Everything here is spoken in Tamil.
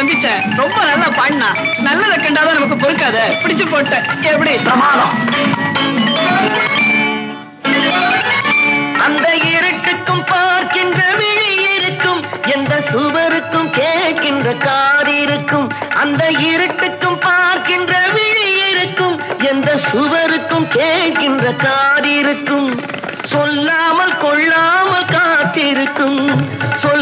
சந்திச்சேன். ரொம்ப நல்லா பாடினா நல்லதை கண்டாதான் நமக்கு பொறுக்காத. பிடிச்சு போட்டேன். எப்படி? சமாதம் அந்த இருக்குக்கும் பார்க்கின்ற விழி இருக்கும். எந்த சுவருக்கும் கேட்கின்ற கார் இருக்கும். அந்த இருட்டுக்கும் பார்க்கின்ற விழி இருக்கும். எந்த சுவருக்கும் கேட்கின்ற கார் இருக்கும். சொல்லாமல் கொள்ளாமல் காத்திருக்கும். சொல்